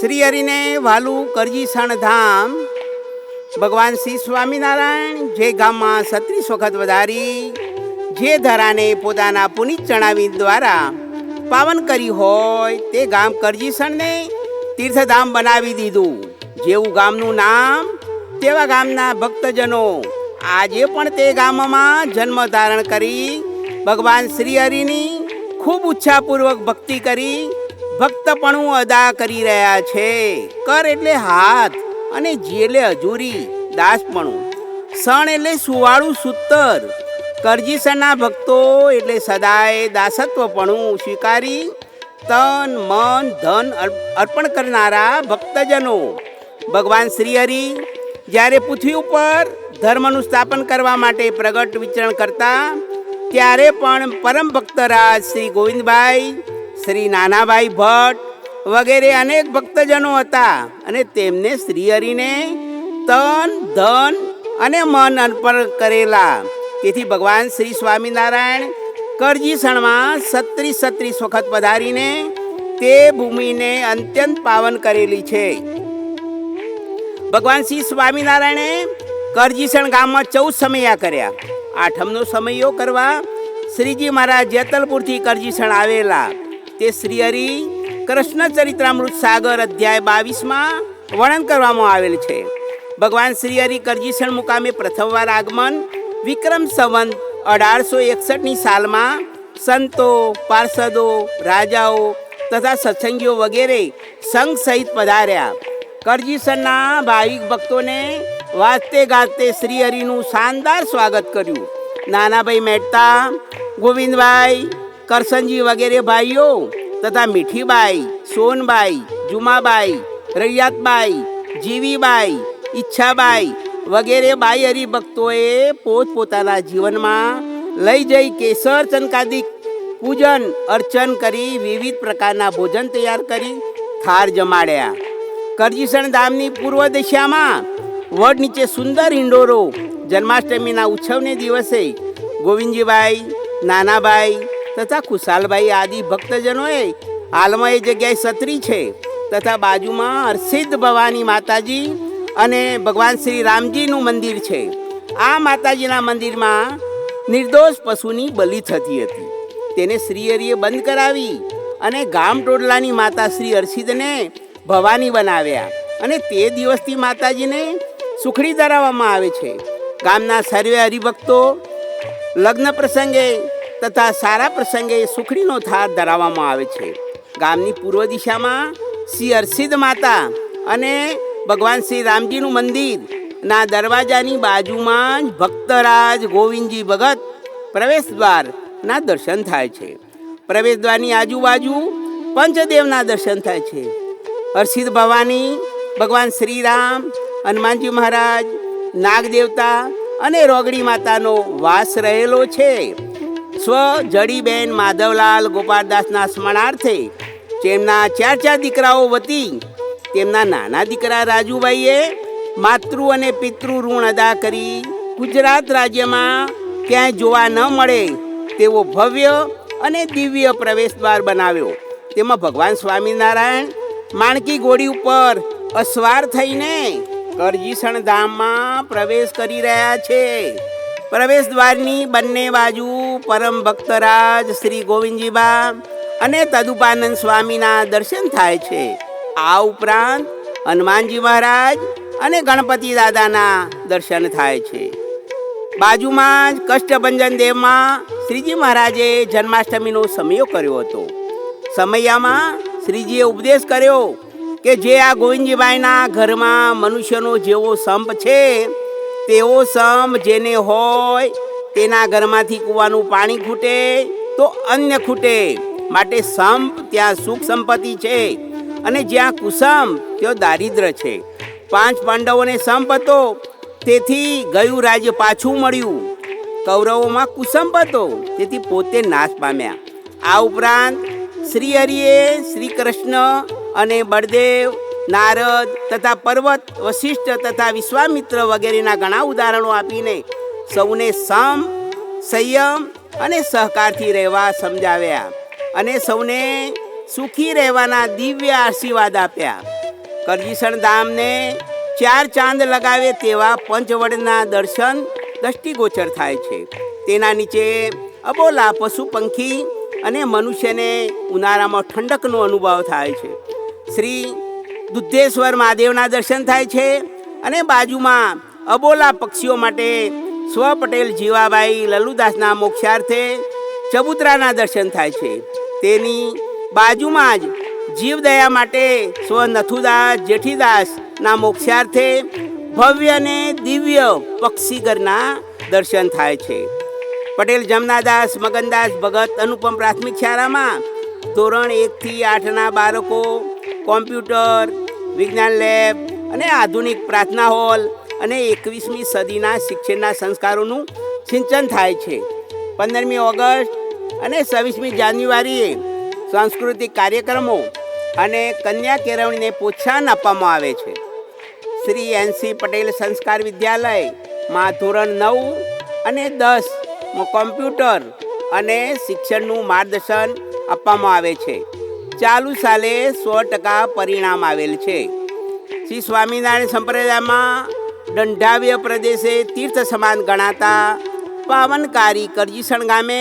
શ્રી હરિને વાલું કરજીસણ ધામ ભગવાન શ્રી સ્વામિનારાયણ જે ગામમાં સત્રીસ વખત વધારી, જે ધરાને પોતાના પુનિત ચણાવી દ્વારા પાવન કરી હોય તે ગામ કરજીસણને તીર્થધામ બનાવી દીધું. જેવું ગામનું નામ, તેવા ગામના ભક્તજનો આજે પણ તે ગામમાં જન્મ ધારણ કરી ભગવાન શ્રી હરિની ખૂબ ઉત્સાહપૂર્વક ભક્તિ કરી ભક્તપણું અદા કરી રહ્યા છે. કર એટલે હાથ અને જી એટલે હજુરી, દાસપણું. સણ એટલે સુવાળું સૂતર. કરજીસરના ભક્તો એટલે સદાય દાસત્વપણું સ્વીકારી તન, મન, ધન અર્પ- અર્પણ કરનારા ભક્તજનો. ભગવાન શ્રી હરિ જ્યારે પૃથ્વી ઉપર ધર્મનું સ્થાપન કરવા માટે પ્રગટ વિચરણ કરતા, ત્યારે પણ પરમ ભક્તરાજ શ્રી ગોવિંદભાઈ શ્રી નાનાભાઈ ભટ્ટ વગેરે અનેક ભક્તજનો હતા. અને તેમને શ્રી હરિને તન, ધન અને મન અર્પણ કરેલા. તેથી ભગવાન શ્રી સ્વામિનારાયણ કરજીસણમાં સત્રીસ સત્રીસ વખત પધારીને તે ભૂમિને અત્યંત પાવન કરેલી છે. ભગવાન શ્રી સ્વામિનારાયણે કરજીસણ ગામમાં ચૌદ સમયા કર્યા. આઠમનો સમયો કરવા શ્રીજી મહારાજ જેતલપુરથી કરજીસણ આવેલા. તે શ્રી હરિ કૃષ્ણ ચરિત્રામૃત સાગર અધ્યાય બાવીસમાં વર્ણન કરવામાં આવેલ છે. ભગવાન શ્રી હરિ કરજીસણ મુકામે પ્રથમવાર આગમન વિક્રમ સંવંત અઢારસો એકસઠની સાલમાં સંતો, પાર્ષદો, રાજાઓ તથા સત્સંગીઓ વગેરે સંઘ સહિત પધાર્યા. કરજીસણના ભાવિક ભક્તોને વાજતે ગાજતે શ્રી હરિનું શાનદાર સ્વાગત કર્યું. નાનાભાઈ મહેતા, ગોવિંદભાઈ કરસનજી વગેરે ભાઈઓ તથા મીઠીબાઈ, સોનબાઈ, જુમાબાઈ, રૈયાતબાઈ, જીવીબાઈ, ઈચ્છાબાઈ વગેરે બાઈ હરિભક્તોએ પોતપોતાના જીવનમાં લઈ જઈ કેસર ચનકાદિક પૂજન, અર્ચન કરી વિવિધ પ્રકારના ભોજન તૈયાર કરી થાર જમાડ્યા. કરજીસણ ધામની પૂર્વ દિશામાં વડ નીચે સુંદર હિંડોરો જન્માષ્ટમીના ઉત્સવને દિવસે ગોવિંદજીભાઈ નાનાભાઈ તથા ખુશાલભાઈ આદિ ભક્તજનોએ હાલમાં એ જગ્યાએ સત્રી છે. તથા બાજુમાં હરસિદ્ધ ભવાની માતાજી અને ભગવાન શ્રી રામજીનું મંદિર છે. આ માતાજીના મંદિરમાં નિર્દોષ પશુની બલિ થતી હતી. તેને શ્રીહરિએ બંધ કરાવી અને ગામ ટોડલાની માતા શ્રી હર્ષિદને ભવાની બનાવ્યા. અને તે દિવસથી માતાજીને સુખડી ધરાવવામાં આવે છે. ગામના સર્વે હરિભક્તો લગ્ન પ્રસંગે તથા સારા પ્રસંગે સુખડીનો થાળ ધરાવવામાં આવે છે. ગામની પૂર્વ દિશામાં શ્રી હર્ષિદ માતા અને ભગવાન શ્રી રામજીનું મંદિર, ના દરવાજાની બાજુમાં જ ભક્તરાજ ગોવિંદજી ભગત પ્રવેશ દ્વારના દર્શન થાય છે. પ્રવેશ દ્વારની આજુબાજુ પંચદેવના દર્શન થાય છે. હર્ષિદ ભવાની, ભગવાન શ્રીરામ, હનુમાનજી મહારાજ, નાગદેવતા અને રોગડી માતાનો વાસ રહેલો છે. સ્વ જડીબેન માધવલાલ ગોપાલદાસના સ્મરણાર્થે તેમના ચાર ચાર દીકરાઓ વતી તેમના નાના દીકરા રાજુભાઈએ માતૃ અને પિતૃ ઋણ અદા કરી ગુજરાત રાજ્યમાં ક્યાંય જોવા ન મળે તેવો ભવ્ય અને દિવ્ય પ્રવેશ દ્વાર બનાવ્યો. તેમાં ભગવાન સ્વામિનારાયણ માણકી ગોળી ઉપર અસવાર થઈને કરજીસણ ધામમાં પ્રવેશ કરી રહ્યા છે. પ્રવેશ દ્વારની બંને બાજુ પરમ ભક્તરાજ શ્રી ગોવિંદજીબા અને તદુપાનંદ સ્વામીના દર્શન થાય છે. આ ઉપરાંત હનુમાનજી મહારાજ અને ગણપતિ દાદાના દર્શન થાય છે. બાજુમાં જ કષ્ટભંજન દેવમાં શ્રીજી મહારાજે જન્માષ્ટમીનો સમયો કર્યો હતો. સમયમાં શ્રીજીએ ઉપદેશ કર્યો કે જે આ ગોવિંદજીભાઈના ઘરમાં મનુષ્યનો જેવો સંપ છે તેવો સમ જેને હોય, તેના ઘરમાંથી કૂવાનું પાણી ખૂટે, તો અન્ય ખૂટે. માટે સમ ત્યાં સુખ સંપત્તિ છે, અને જ્યાં કુસમ ત્યાં દારિદ્ર છે. પાંચ પાંડવોને સંપ હતો તેથી ગયું રાજ્ય પાછું મળ્યું. કૌરવોમાં કુસંપ હતો તેથી પોતે નાશ પામ્યા. આ ઉપરાંત શ્રી હરિએ શ્રી કૃષ્ણ અને બળદેવ નારદ તથા પર્વત, વશિષ્ઠ તથા વિશ્વામિત્ર વગેરેના ઘણા ઉદાહરણો આપીને સૌને સમ, સંયમ અને સહકારથી રહેવા સમજાવ્યા અને સૌને સુખી રહેવાના દિવ્ય આશીર્વાદ આપ્યા. કરજીસણ ધામને ચાર ચાંદ લગાવે તેવા પંચવડના દર્શન દ્રષ્ટિગોચર થાય છે. તેના નીચે અબોલા પશુ પંખી અને મનુષ્યને ઉનાળામાં ઠંડકનો અનુભવ થાય છે. શ્રી દુધેશ્વર મહાદેવના દર્શન થાય છે અને બાજુમાં અબોલા પક્ષીઓ માટે સ્વ પટેલ જીવાબાઈ લલુદાસના મોક્ષાર્થે ચબુતરાના દર્શન થાય છે. તેની બાજુમાં જ જીવદયા માટે સ્વ નથુદાસ જેઠીદાસના મોક્ષાર્થે ભવ્ય અને દિવ્ય પક્ષીગરના દર્શન થાય છે. પટેલ જમનાદાસ, મગનદાસ, ભગત અનુપમ પ્રાથમિક શાળામાં ધોરણ એકથી આઠના બાળકો કોમ્પ્યુટર, વિજ્ઞાન લેબ અને આધુનિક પ્રાર્થના હોલ અને એકવીસમી સદીના શિક્ષણના સંસ્કારોનું સિંચન થાય છે. પંદરમી ઓગસ્ટ અને છવ્વીસમી જાન્યુઆરીએ સાંસ્કૃતિક કાર્યક્રમો અને કન્યા કેળવણીને પ્રોત્સાહન આપવામાં આવે છે. શ્રી એનસી પટેલ સંસ્કાર વિદ્યાલયમાં ધોરણ નવ અને દસ કોમ્પ્યુટર અને શિક્ષણનું માર્ગદર્શન આપવામાં આવે છે. ચાલુ સાલે સો ટકા પરિણામ આવેલ છે. શ્રી સ્વામિનારાયણ સંપ્રદાયમાં દંડાવ્ય પ્રદેશે તીર્થ સમાન ગણાતા પાવનકારી કરજીસણ ગામે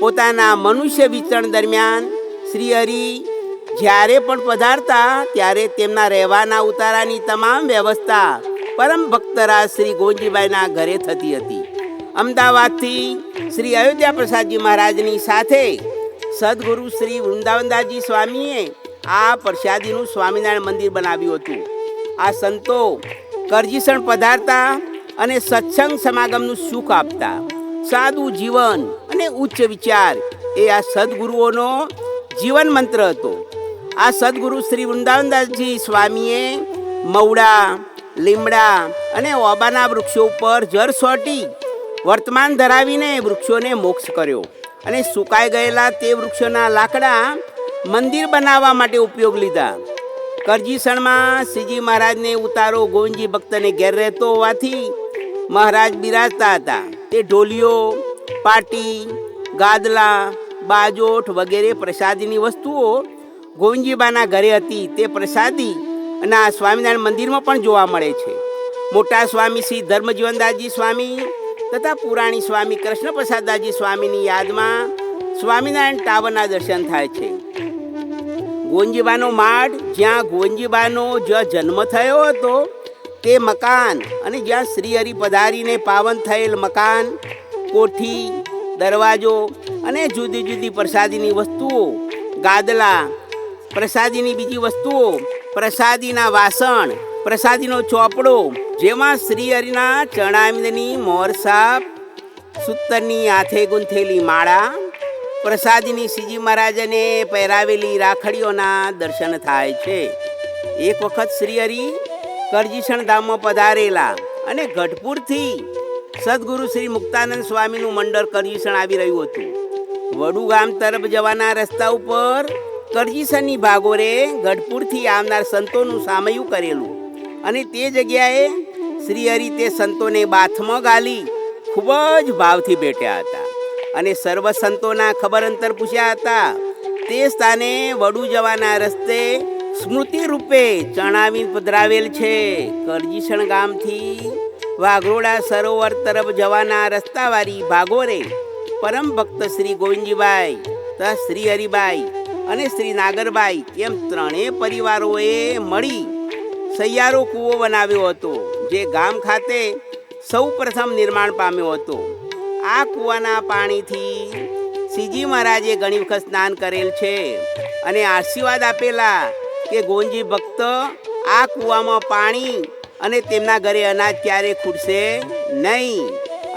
પોતાના મનુષ્ય વિચરણ દરમિયાન શ્રી હરિ જ્યારે પણ પધારતા ત્યારે તેમના રહેવાના ઉતારાની તમામ વ્યવસ્થા પરમ ભક્તરાજ શ્રી ગોંજીબાઈના ઘરે થતી હતી. અમદાવાદથી શ્રી અયોધ્યા પ્રસાદજી મહારાજની સાથે સદગુરુ શ્રી વૃંદાવનદાસજી સ્વામીએ આ પ્રસાદીનું સ્વામિનારાયણ મંદિર બનાવ્યું હતું. આ સંતો કરજીસણ પધારતા અને સત્સંગ સમાગમનું સુખ આપતા. સાદું જીવન અને ઉચ્ચ વિચાર એ આ સદગુરુઓનો જીવન મંત્ર હતો. આ સદગુરુ શ્રી વૃંદાવનદાસજી સ્વામીએ મવડા, લીમડા અને ઓબાના વૃક્ષો ઉપર જર સોટી વર્તમાન ધરાવીને વૃક્ષોને મોક્ષ કર્યો. અને સુકાઈ ગયેલા તે વૃક્ષોના લાકડા મંદિર બનાવવા માટે ઉપયોગ લીધા. કરજીસણમાં શ્રીજી મહારાજને ઉતારો ગોવિંદજી ભક્તને ઘેર રહેતો હોવાથી મહારાજ બિરાજતા હતા. તે ઢોલિયો પાટી, ગાદલા, બાજોઠ વગેરે પ્રસાદીની વસ્તુઓ ગોવિંદજીબાના ઘરે હતી. તે પ્રસાદી અને આ સ્વામિનારાયણ મંદિરમાં પણ જોવા મળે છે. મોટા સ્વામી શ્રી ધર્મજીવનદાસજી સ્વામી તથા પુરાણી સ્વામી કૃષ્ણ પ્રસાદદાસજી સ્વામીની યાદમાં સ્વામિનારાયણ ટાવરના દર્શન થાય છે. ગોંજીબાનો માળ જ્યાં ગોંજીબાનો જ્યાં જન્મ થયો હતો, તે મકાન અને જ્યાં શ્રી હરિ પધારીને પાવન થયેલ મકાન, કોઠી, દરવાજો અને જુદી જુદી પ્રસાદીની વસ્તુઓ, ગાદલા, પ્રસાદીની બીજી વસ્તુઓ, પ્રસાદીના વાસણ પ્રસાદીનો ચોપડો, જેમાં શ્રી હરિના ચણામની મોરસાપ સૂતરની હાથે ગૂંથેલી માળા, પ્રસાદીની શ્રીજી મહારાજને પહેરાવેલી રાખડીઓના દર્શન થાય છે. એક વખત શ્રી હરિ કરજીસણ ધામમાં પધારેલા અને ગઢપુરથી સદગુરુ શ્રી મુક્તાનંદ સ્વામીનું મંડળ કરજીસણ આવી રહ્યું હતું. વડુ ગામ તરફ જવાના રસ્તા ઉપર કરજીસણની ભાગોરે ગઢપુરથી આવનાર સંતોનું સામયું કરેલું. અને તે જગ્યાએ શ્રી હરિ તે સંતોને બાથમાં ગાલી, ખૂબ જ ભાવથી બેઠ્યા હતા. અને સર્વ સંતોના ખબર અંતર પૂછ્યા હતા, તે સ્થાને વડુ જવાના રસ્તે સ્મૃતિ રૂપે ચણાવી પધરાવેલ છે. કરજીસણ ગામથી વાઘરોડા સરોવર તરફ જવાના રસ્તાવાળી ભાગોરે પરમ ભક્ત શ્રી ગોવિંદજીભાઈ તથા શ્રી હરિભાઈ અને શ્રી નાગરભાઈ એમ ત્રણેય પરિવારોએ મળી સૈયારો કૂવો બનાવ્યો હતો, જે ગામ ખાતે સૌ પ્રથમ નિર્માણ પામ્યો હતો. આ કૂવાના પાણીથી શ્રીજી મહારાજે ઘણી વખત સ્નાન કરેલ છે અને આશીર્વાદ આપેલા કે ગોંજી ભક્ત આ કૂવામાં પાણી અને તેમના ઘરે અનાજ ક્યારે ખૂટશે નહીં.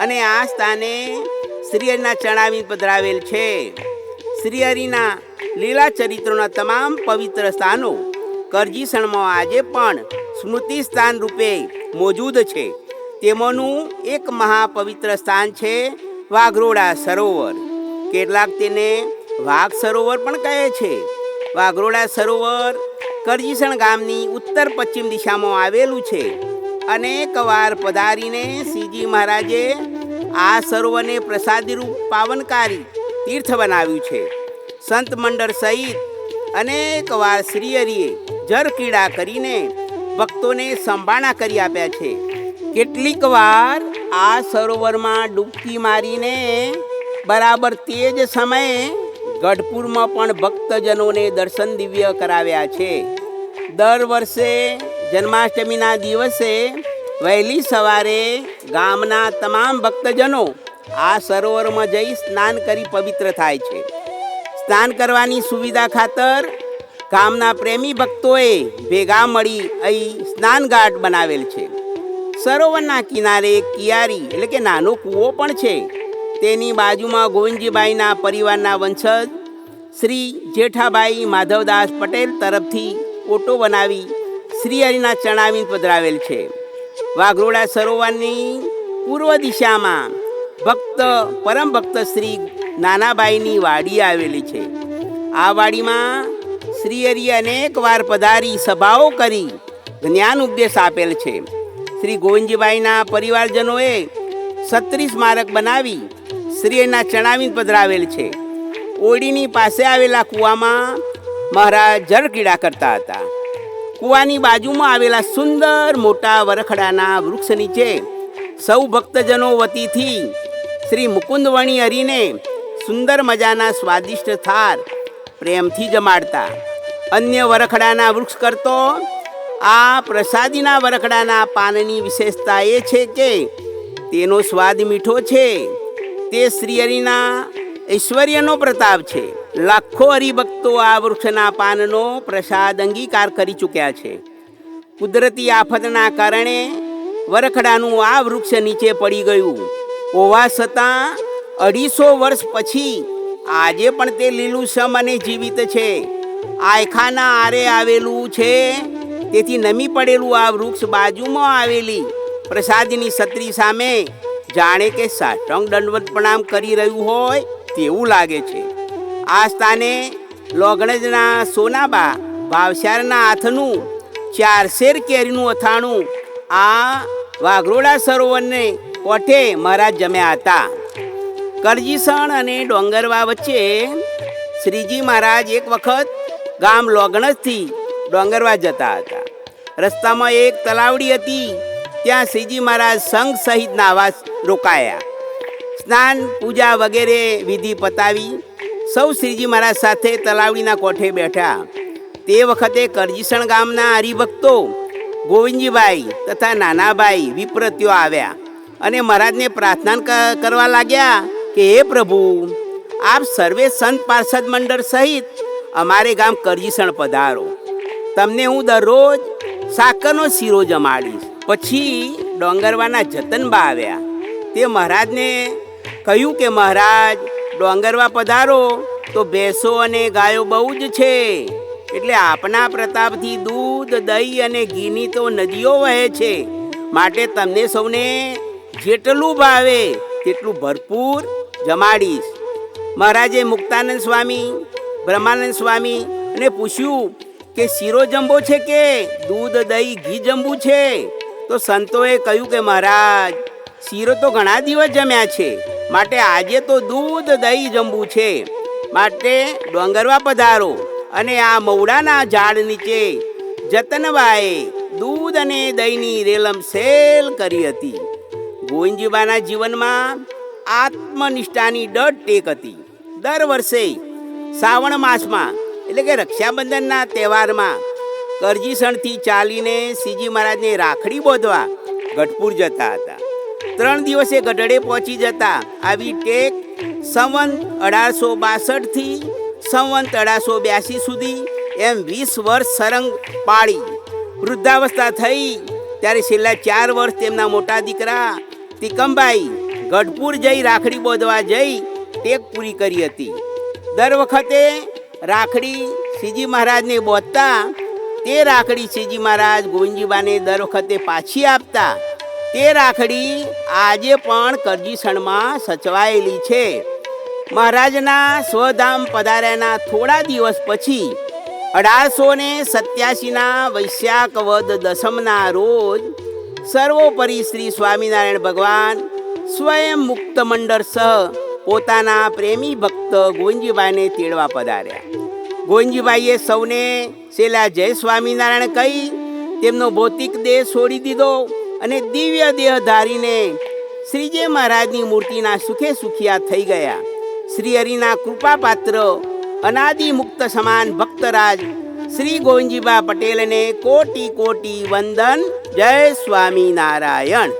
અને આ સ્થાને શ્રીહરિના ચણાવી પધરાવેલ છે. શ્રીહરિના લીલા ચરિત્રોના તમામ પવિત્ર સ્થાનો કરજીસણમાં આજે પણ સ્મૃતિ સ્થાન રૂપે મોજૂદ છે. તેમાંનું એક મહાપવિત્ર સ્થાન છે વાઘરોડા સરોવર. કેટલાક તેને વાઘ સરોવર પણ કહે છે. વાઘરોડા સરોવર કરજીસણ ગામની ઉત્તર પશ્ચિમ દિશામાં આવેલું છે અનેક વાર પધારીને સીજી મહારાજે આ સરોવરને પ્રસાદીરૂપ પાવનકારી તીર્થ બનાવ્યું છે. સંત મંડળ સહિત અનેક વાર શ્રીહરિએ જર ક્રીડા કરીને ભક્તોને સંભાળા કરી આપ્યા છે. કેટલીક વાર આ સરોવરમાં ડૂબકી મારીને બરાબર તે જ સમયે ગઢપુરમાં પણ ભક્તજનોને દર્શન દિવ્ય કરાવ્યા છે. દર વર્ષે જન્માષ્ટમીના દિવસે વહેલી સવારે ગામના તમામ ભક્તજનો આ સરોવરમાં જઈ સ્નાન કરી પવિત્ર થાય છે. સ્નાન કરવાની સુવિધા ખાતર ગામના પ્રેમી ભક્તોએ ભેગા મળી અહીં સ્નાનઘાટ બનાવેલ છે. સરોવરના કિનારે કિયારી એટલે કે નાનો કૂવો પણ છે. તેની બાજુમાં ગોવિંદજીભાઈના પરિવારના વંશજ શ્રી જેઠાબાઈ માધવદાસ પટેલ તરફથી ઓટો બનાવી શ્રી હરિના ચણાવી પધરાવેલ છે. વાઘરોડા સરોવરની પૂર્વ દિશામાં ભક્ત, પરમ ભક્ત શ્રી નાનાભાઈની વાડી આવેલી છે. આ વાડીમાં શ્રી હરિએ અનેક વાર પધારી સભાઓ કરી, જ્ઞાન ઉપદેશ આપેલ છે. શ્રી ગોવિંદજીભાઈના પરિવારજનોએ સત્રીસ સ્મારક બનાવી, શ્રીના ચણાવીન પધરાવેલ છે. ઓડીની પાસે આવેલા કૂવામાં મહારાજ જળક્રીડા કરતા હતા. કૂવાની બાજુમાં આવેલા સુંદર મોટા વરખડાના વૃક્ષ નીચે સૌ ભક્તજનો વતીથી શ્રી મુકુંદવણી હરીને સુંદર મજાના સ્વાદિષ્ટ થાર પ્રેમથી જમાડતા. અન્ય વરખડાના વૃક્ષ કરતો, આ પ્રસાદીના વરખડાના પાનની વિશેષતા એ છે કે તેનો સ્વાદ મીઠો છે. તે શ્રી હરિના ઐશ્વર્યનો પ્રતાપ છે. લાખો હરિભક્તો આ વૃક્ષના પાનનો પ્રસાદ અંગીકાર કરી ચૂક્યા છે. કુદરતી આફતના કારણે વરખડાનું આ વૃક્ષ નીચે પડી ગયું. હોવા છતાં અઢીસો વર્ષ પછી આજે પણ તે લીલુંછમ અને જીવિત છે. આયખાના આરે આવેલું છે. તેથી નમી પડેલું આ વૃક્ષ બાજુમાં આવેલી. પ્રસાદની છત્રી સામે જાણે કે સાષ્ટાંગ દંડવત પ્રણામ કરી રહ્યું હોય તેવું લાગે છે. આ સ્થાને લોગણજના સોનાબા ભાવશારના હાથનું ચારશેર કેરીનું અથાણું આ વાઘરોડા સરોવરને કોઠે મહારાજ જમ્યા હતા. કરજીસણ અને ડોંગરવા વચ્ચે શ્રીજી મહારાજ એક વખત ગામ લોગણસથી ડોંગરવા જતા હતા. રસ્તામાં એક તલાવડી હતી. ત્યાં શ્રીજી મહારાજ સંઘ સહિત આવાસ રોકાયા. સ્નાન, પૂજા વગેરે વિધિ પતાવી સૌ શ્રીજી મહારાજ સાથે તલાવડીના કોઠે બેઠા. તે વખતે કરજીસણ ગામના હરિભક્તો ગોવિંદજીભાઈ તથા નાનાભાઈ વિપ્રત્યો આવ્યા અને મહારાજને પ્રાર્થના કરવા લાગ્યા કે, હે પ્રભુ, આપ સર્વે સંત પાર્ષદ મંડળ સહિત અમારે ગામ કરજીસણ પધારો. તમને હું દરરોજ સાકરનો શીરો જમાડીશ. પછી ડોંગરવાના જતનબા આવ્યા તે મહારાજને કહ્યું કે, મહારાજ, ડોંગરવા પધારો, તો ભેંસો અને ગાયો બહુ જ છે. એટલે આપના પ્રતાપથી દૂધ, દહીં અને ઘીની તો નદીઓ વહે છે. માટે તમને સૌને જેટલું ભાવે, તેટલું ભરપૂર જમાડીશ. મહારાજે મુક્તાનંદ સ્વામી બ્રહ્માનંદ સ્વામી અને પૂછ્યું કે શીરો જંબો છે કે દૂધ, દહીં, ઘી જંબુ છે? તો સંતોએ કહ્યું કે મહારાજ, શીરો તો ઘણા દિવસ જમ્યા છે. માટે આજે તો દૂધ, દહીં જંબુ છે. માટે ડોંગરવા પધારો અને આ મવડાના ઝાડ નીચે જતનબાએ દૂધ અને દહીંની રેલમ સેલ કરી હતી. ગોવિંદજીબાના જીવનમાં આત્મનિષ્ઠાની દઢ ટેક હતી. દર વર્ષે શ્રાવણ માસમાં, એટલે કે રક્ષાબંધનના તહેવારમાં, કરજીસણથી ચાલીને શ્રીજી મહારાજને રાખડી બોધવા ગઢપુર જતા હતા. ત્રણ દિવસે ગઢડે પહોંચી જતા આવી ટેક સંવંત અઢારસો બાસઠથી સંવંત અઢારસો બ્યાસી સુધી એમ વીસ વર્ષ સરંગ પાળી. વૃદ્ધાવસ્થા થઈ, ત્યારે છેલ્લા ચાર વર્ષ તેમના મોટા દીકરા તિકમભાઈ ગઢપુર જઈ રાખડી બોધવા જઈ ટેક પૂરી કરી હતી. દર વખતે રાખડી શ્રીજી મહારાજને બોધતા, તે રાખડી શ્રીજી મહારાજ ગોવિંદજીબાને દર વખતે પાછી આપતા, તે રાખડી આજે પણ કરજીસણમાં સચવાયેલી છે. મહારાજના સ્વધામ પધાર્યાના થોડા દિવસ પછી અઢારસો ને સત્યાસીના વૈશાખ વદ દસમના રોજ સર્વોપરી શ્રી સ્વામિનારાયણ ભગવાન સ્વયં મુક્ત મંડળ સહ પોતાના પ્રેમી ભક્ત ગોવિંદજીભાઈને તેડવા પધાર્યા. ગોવિંદજીભાઈએ સૌને છેલ્લા જય સ્વામિનારાયણ કહી તેમનો ભૌતિક દેહ છોડી દીધો અને દિવ્ય દેહ ધારીને શ્રીજય મહારાજની મૂર્તિના સુખે સુખિયા થઈ ગયા. શ્રી હરિના કૃપાપાત્ર, અનાદિ મુક્ત સમાન ભક્તરાજ શ્રી ગોવિંદજીબા પટેલને કોટી કોટી વંદન. જય સ્વામિનારાયણ.